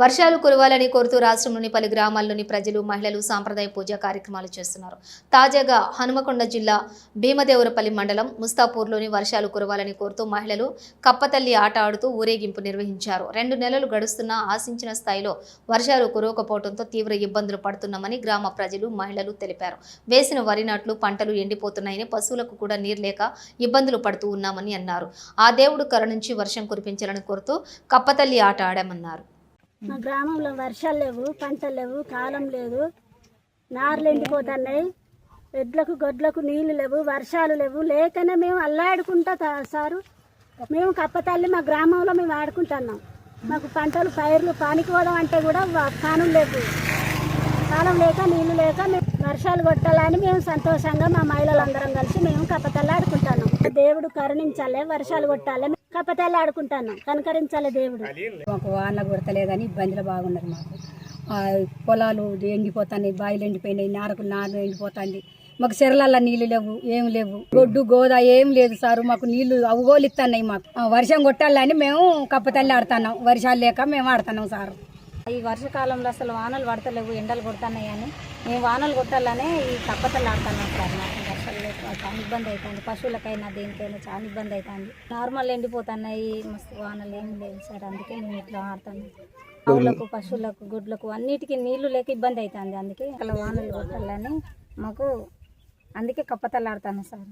వర్షాలు కురవాలని కోరుతూ రాష్ట్రంలోని పలు గ్రామాల్లోని ప్రజలు మహిళలు సాంప్రదాయ పూజా కార్యక్రమాలు చేస్తున్నారు. తాజాగా హనుమకొండ జిల్లా భీమదేవరపల్లి మండలం ముస్తాపూర్లోని వర్షాలు కురవాలని కోరుతూ మహిళలు కప్పతల్లి ఆట ఆడుతూ ఊరేగింపు నిర్వహించారు. రెండు నెలలు గడుస్తున్నా ఆశించిన స్థాయిలో వర్షాలు కురవకపోవడంతో తీవ్ర ఇబ్బందులు పడుతున్నామని గ్రామ ప్రజలు మహిళలు తెలిపారు. వేసిన వరి నాట్లు పంటలు ఎండిపోతున్నాయని పశువులకు కూడా నీరు లేక ఇబ్బందులు పడుతూ ఉన్నామని అన్నారు. ఆ దేవుడు కరుణించి వర్షం కురిపించాలని కోరుతూ కప్పతల్లి ఆట ఆడామన్నారు. మా గ్రామంలో వర్షాలు లేవు పంటలు లేవు కాలం లేదు. నార్లు ఎండిపోతున్నాయి. ఎడ్లకు గొడ్లకు నీళ్ళు లేవు వర్షాలు లేవు. లేకనే మేము అల్లాడుకుంటా సారు. మేము కప్పతల్లి మా గ్రామంలో మేము ఆడుకుంటున్నాం. మాకు పంటలు పైర్లు పానిపోవడం అంటే కూడా కాలం లేదు. కాలం లేక నీళ్ళు లేక మేము వర్షాలు కొట్టాలని మేము సంతోషంగా మా మహిళలందరం కలిసి మేము కప్పతల్లి ఆడుకుంటున్నాం దేవుడు కరుణించాలి వర్షాలు కొట్టాలి కప్పతల్లి ఆడుకుంటున్నాం కనకరించాలి దేవుడు. మాకు వాన కొడతలేదని ఇబ్బందులు బాగున్నారు మాకు. ఆ, పొలాలు ఎండిపోతాయి బావిలు ఎండిపోయినాయి నారకు నారు ఎండిపోతుంది. మాకు చెరలల్లో నీళ్ళు లేవు ఏం లేవు. గొడ్డు గోదా ఏం లేదు సారు మాకు నీళ్ళు అవగోలు ఇస్తున్నాయి మాకు వర్షం కొట్టాలని మేము కప్పతల్లి ఆడుతున్నాం వర్షాలు లేక మేము ఆడుతున్నాం సారు. ఈ వర్షకాలంలో అసలు వానలు పడతలేవు ఎండలు కొడుతున్నాయి అని. మేము వానలు కొట్టాలనే ఈ కప్పతలు ఆడుతున్నాం సార్ మాకు. అసలు చాలా ఇబ్బంది అవుతుంది పశువులకైనా దేనికైనా చాలా ఇబ్బంది అవుతుంది నార్మల్ ఎండిపోతున్నాయి. మస్తు వానలు ఏమి లేవు సార్. అందుకే మేము ఇట్లా ఆడుతున్నాం ఆవులకు పశువులకు గుడ్లకు అన్నిటికీ నీళ్ళు లేక ఇబ్బంది అవుతుంది అందుకే అలా వానలు కొట్టాలని మాకు అందుకే కప్పతలు సార్.